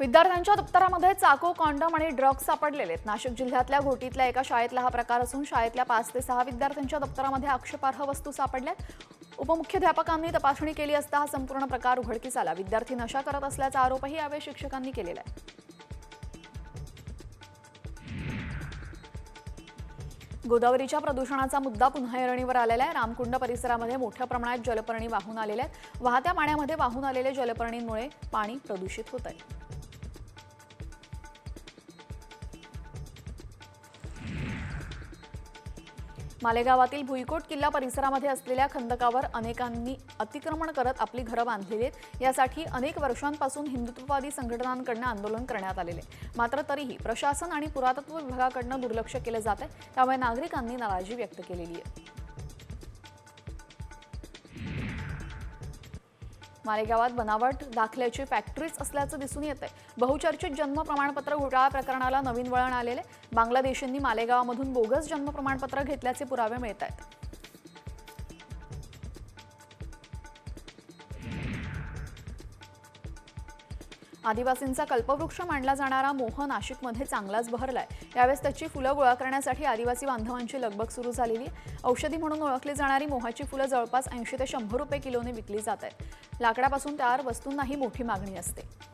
विद्यार्थ्यांच्या दप्तरामध्ये चाको कॉन्डम आणि ड्रग्ज सापडलेले आहेत. नाशिक जिल्ह्यातल्या घोटीतल्या एका शाळेतला हा प्रकार असून शाळेतल्या पाच ते सहा विद्यार्थ्यांच्या दप्तरामध्ये आक्षेपार्ह वस्तू सापडल्यात उपमुख्याध्यापकांनी तपासणी केली असता हा संपूर्ण प्रकार उघडकीस आला. विद्यार्थी नशा करत असल्याचा आरोपही यावेळी शिक्षकांनी केलेला आहे. गोदावरीच्या प्रदूषणाचा मुद्दा पुन्हा ऐरणीवर आलेला आहे. रामकुंड परिसरामध्ये मोठ्या प्रमाणात जलपर्णी वाहून आलेल्या आहेत. वाहत्या पाण्यामध्ये वाहून आलेल्या जलपर्णींमुळे पाणी प्रदूषित होत आहे. मालेगावातील भुईकोट किल्ला परिसरामध्ये असलेल्या खंदकावर अनेकांनी अतिक्रमण करत आपली घरं बांधलेली आहेत यासाठी अनेक वर्षांपासून हिंदुत्ववादी संघटनांकडनं आंदोलन करण्यात आलेले. मात्र तरीही प्रशासन आणि पुरातत्व विभागाकडनं दुर्लक्ष केलं जात आहे त्यामुळे नागरिकांनी नाराजी व्यक्त केलेली आहे मालेगावात बनावट दाखल्याची फॅक्टरीच असल्याचं दिसून येत आहे बहुचर्चित जन्म प्रमाणपत्र घोटाळा प्रकरणाला नवीन वळण आलेले. बांगलादेशींनी मालेगावामधून बोगस जन्म प्रमाणपत्र घेतल्याचे पुरावे मिळत आहेत आदिवासींचा कल्पवृक्ष मानला जाणारा मोह नाशिकमध्ये चांगलाच बहरलाय. यावेळेस त्याची फुलं गोळा करण्यासाठी आदिवासी बांधवांची लगबग सुरू झालेली. औषधी म्हणून ओळखली जाणारी मोहाची फुलं जवळपास ऐंशी ते शंभर रुपये किलोने विकली जात आहेत. लाकडापासून तयार वस्तूंनाही मोठी मागणी असते.